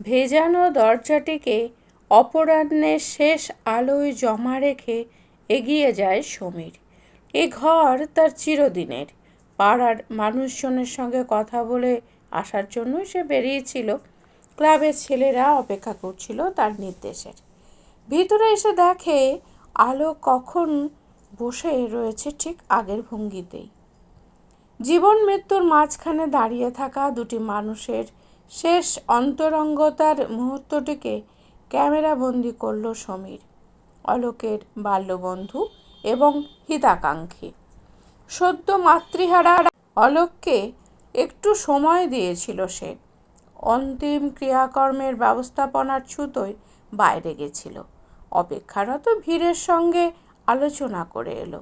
ভেজানো দরজাটিকে অপরাহ্নের শেষ আলোয় জমা রেখে এগিয়ে যায় সমীর। এ ঘর তার চিরদিনের। পাড়ার মানুষজনের সঙ্গে কথা বলে আসার জন্য সে বেরিয়েছিল। ক্লাবের ছেলেরা অপেক্ষা করছিল তার নির্দেশের। ভিতরে এসে দেখে আলো কখন বসে রয়েছে ঠিক আগের ভঙ্গিতেই। জীবন মৃত্যুর মাঝখানে দাঁড়িয়ে থাকা দুটি মানুষের শেষ অন্তরঙ্গতার মুহূর্তটিকে ক্যামেরাবন্দি করল সমীর, অলোকের বাল্যবন্ধু এবং হিতাকাঙ্ক্ষী। সদ্য মাতৃহারা অলোককে একটু সময় দিয়েছিল সে। অন্তিম ক্রিয়াকর্মের ব্যবস্থাপনার ছুতোয় বাইরে গেছিল। অপেক্ষারত ভিড়ের সঙ্গে আলোচনা করে এলো।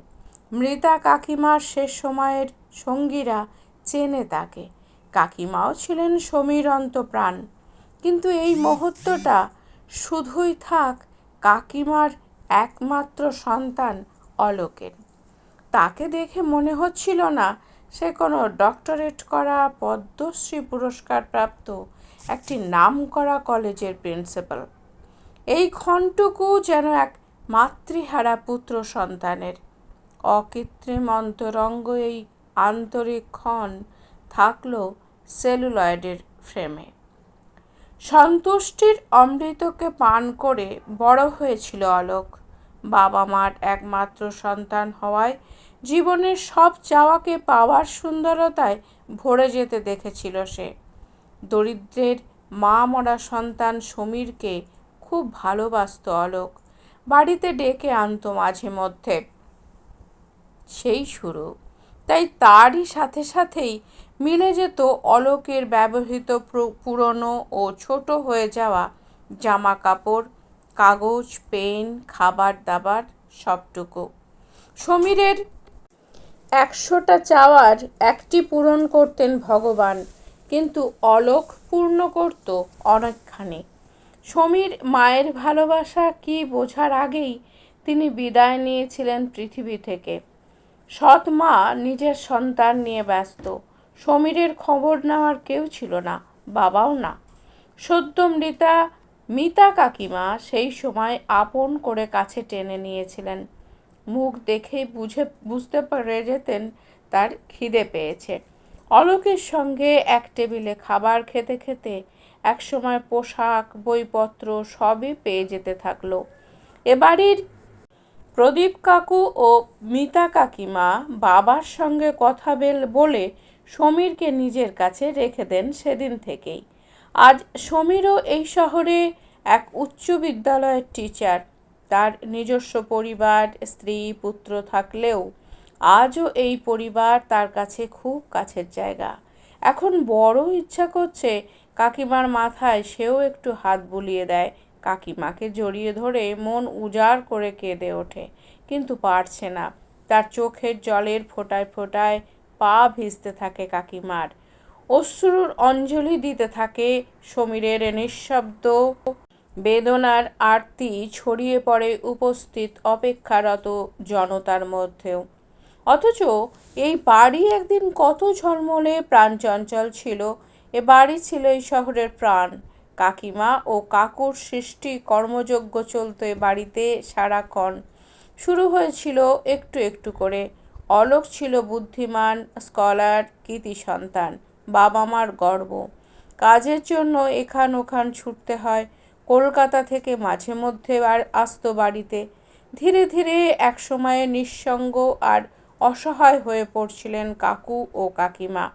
মৃতা কাকিমার শেষ সময়ের সঙ্গীরা চেনে তাকে। কাকিমাও ছিলেন সমীর প্রাণ কিন্তু এই মুহূর্তটা শুধুই থাক কাকিমার একমাত্র সন্তান অলোকের। তাকে দেখে মনে হচ্ছিল না সে কোনো ডক্টরেট করা পদ্মশ্রী পুরস্কার প্রাপ্ত একটি নামকরা কলেজের প্রিন্সিপাল। এই ক্ষণটুকু যেন এক মাতৃহারা পুত্র সন্তানের। অকৃত্রিম অন্তরঙ্গ এই আন্তরিক ক্ষণ থাকল সেলুলয়েডের ফ্রেমে। সন্তুষ্টির অমৃতকে পান করে বড় হয়েছিল অলোক বাবা মার একমাত্র সন্তান হওয়ায় জীবনের সব চাওয়াকে পাওয়ার সুন্দরতায় ভরে যেতে দেখেছিল সে। দরিদ্রের মা মরা সন্তান সমীরকে খুব ভালোবাসত অলোক বাড়িতে ডেকে আনতো মাঝে মধ্যে। সেই শুরু। তাই তারই সাথে সাথেই মিলে যেত অলোকের ব্যবহৃত পুরনো ও ছোট হয়ে যাওয়া জামা কাপড় কাগজ, পেন খাবার দাবার সবটুকু। সমীরের একশোটা চাওয়ার একটি পূরণ করতেন ভগবান, কিন্তু অলোক পূর্ণ করত অনেকখানি। সমীর মায়ের ভালোবাসা কি বোঝার আগেই তিনি বিদায় নিয়েছিলেন পৃথিবী থেকে। সৎ মা নিজের সন্তান নিয়ে ব্যস্ত। সমীরের খবর নেওয়ার কেউ ছিল না, বাবাও না। সদ্য মৃতা, মিতা কাকিমা সেই সময় আপন করে কাছে টেনে নিয়েছিলেন। মুখ দেখেই বুঝে, বুঝতে পেরে যেতেন তার খিদে পেয়েছে। অলোকের সঙ্গে এক টেবিলে খাবার খেতে খেতে একসময় পোশাক, বইপত্র সবই পেয়ে যেতে থাকল। এ বাড়ির প্রদীপ কাকু ও মিতা কাকিমা বাবার সঙ্গে কথা বেল, বলে সমীরকে নিজের কাছে রেখে দেন সেদিন থেকেই। আজ সমীরও এই শহরে এক উচ্চ বিদ্যালয়ের টিচার তার নিজস্ব পরিবার, স্ত্রী, পুত্র থাকলেও আজও এই পরিবার তার কাছে খুব কাছের জায়গা। এখন বড় ইচ্ছা করছে কাকিমার মাথায় সেও একটু হাত বুলিয়ে দেয় কাকিমাকে জড়িয়ে ধরে মন উজাড় করে কেঁদে ওঠে, কিন্তু পারছে না। তার চোখের জলের ফোটায় ফোটায় পা ভিজতে থাকে কাকিমার। অশ্রুর অঞ্জলি দিতে থাকে সমীরের নিঃশব্দ বেদনার আরতি ছড়িয়ে পড়ে উপস্থিত অপেক্ষারত জনতার মধ্যেও। অথচ এই বাড়ি একদিন কত ঝলমলে প্রাণচঞ্চল ছিল, এ বাড়ি ছিল এই শহরের প্রাণ। কাকিমা ও কাকুর সৃষ্টি চলত এ বাড়িতে সারাক্ষণ। শুরু হয়েছিল একটু একটু করে। অলোক ছিল বুদ্ধিমান, স্কলার, কৃতি সন্তান বাবা মার গর্ব। কাজের জন্য এখান ওখান ছুটতে হয়। কলকাতা থেকে মাঝে মধ্যে আর আসতো বাড়িতে। ধীরে ধীরে এক সময়ে নিঃসঙ্গ আর অসহায় হয়ে পড়ছিলেন কাকু ও কাকিমা।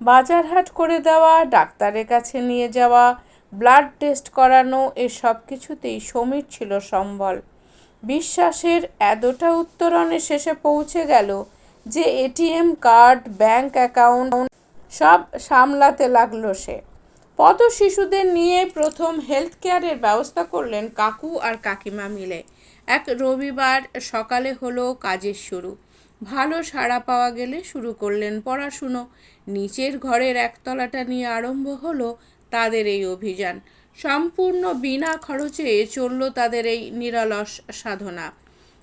বাজার হাট করে দেওয়া, ডাক্তারের কাছে নিয়ে যাওয়া ব্লাড টেস্ট করানো এ সব কিছুতেই সমীর ছিল সম্বল। বিশ্বাসের এতটা উত্তরণে শেষে পৌঁছে গেল যে এটিএম কার্ড, ব্যাংক অ্যাকাউন্ট সব সামলাতে লাগল সে। পদ শিশুদের নিয়ে প্রথম হেলথ কেয়ারের ব্যবস্থা করলেন কাকু আর কাকিমা মিলে। এক রবিবার সকালে হলো কাজের শুরু। ভালো সাড়া পাওয়া গেলে শুরু করলেন পড়াশুনো। নিচের ঘরের একতলাটা নিয়ে আরম্ভ হলো তাদের এই অভিযান। সম্পূর্ণ বিনা খরচে চলল তাদের এই নিরলস সাধনা।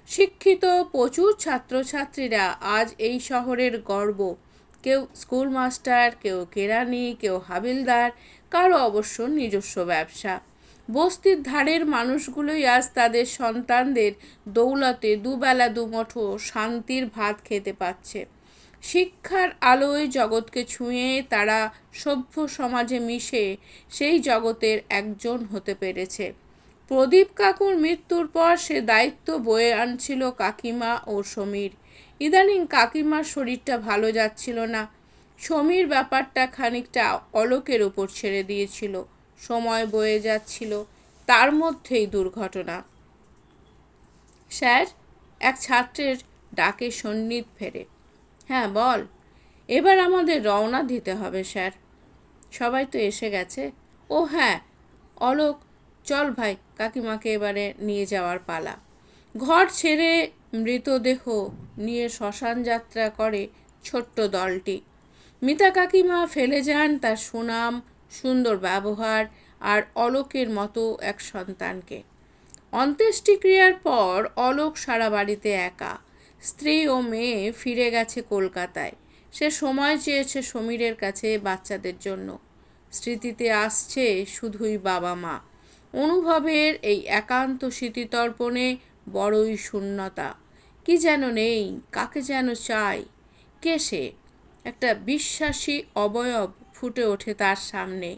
শিক্ষিত প্রচুর ছাত্রছাত্রীরা আজ এই শহরের গর্ব। কেউ স্কুল মাস্টার, কেউ কেরানি, কেউ হাবিলদার, কারও অবশ্য নিজস্ব ব্যবসা। বস্তির ধারের মানুষগুলোই আজ তাদের সন্তানদের দৌলতে দুবেলা দুমঠো শান্তির ভাত খেতে পাচ্ছে। শিক্ষার আলোয় জগৎকে ছুঁয়ে তারা সভ্য সমাজে মিশে সেই জগতের একজন হতে পেরেছে। প্রদীপ কাকুর মৃত্যুর পর সে দায়িত্ব বয়ে আনছিল কাকিমা ও সমীর। ইদানিং কাকিমার শরীরটা ভালো যাচ্ছিল না। সমীর ব্যাপারটা খানিকটা অলোকের ওপর ছেড়ে দিয়েছিল। সময় বয়ে যাচ্ছিল, তার মধ্যেই দুর্ঘটনা। স্যার, এক ছাত্রের ডাকে সন্নিধ ফেরে। হ্যাঁ বল। এবার আমাদের রওনা দিতে হবে, স্যার। সবাই তো এসে গেছে। ও হ্যাঁ অলোক, চল ভাই, কাকিমাকে এবারে নিয়ে যাওয়ার পালা। ঘর ছেড়ে মৃতদেহ নিয়ে শ্মশান যাত্রা করে ছোট্ট দলটি। মিতা কাকিমা ফেলে যান তার সুনাম, সুন্দর ব্যবহার আর অলোকের মতো এক সন্তানকে। অন্ত্যেষ্টিক্রিয়ার পর অলোক সারা বাড়িতে একা। স্ত্রী ও মেয়ে ফিরে গেছে কলকাতায়। সে সময় চেয়েছে সমীরের কাছে বাচ্চাদের জন্য। স্মৃতিতে আসছে শুধুই বাবা মা। অনুভবের এই একান্ত স্মৃতিতর্পণে বড়ই শূন্যতা। কি যেন নেই, কাকে যেন চাই? কে সে? একটা বিশ্বাসী অবয়ব ফুটে ওঠে তার সামনে।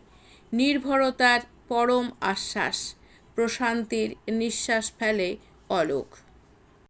নির্ভরতার পরম আশ্বাস, প্রশান্তির নিঃশ্বাস ফেলে অলোক।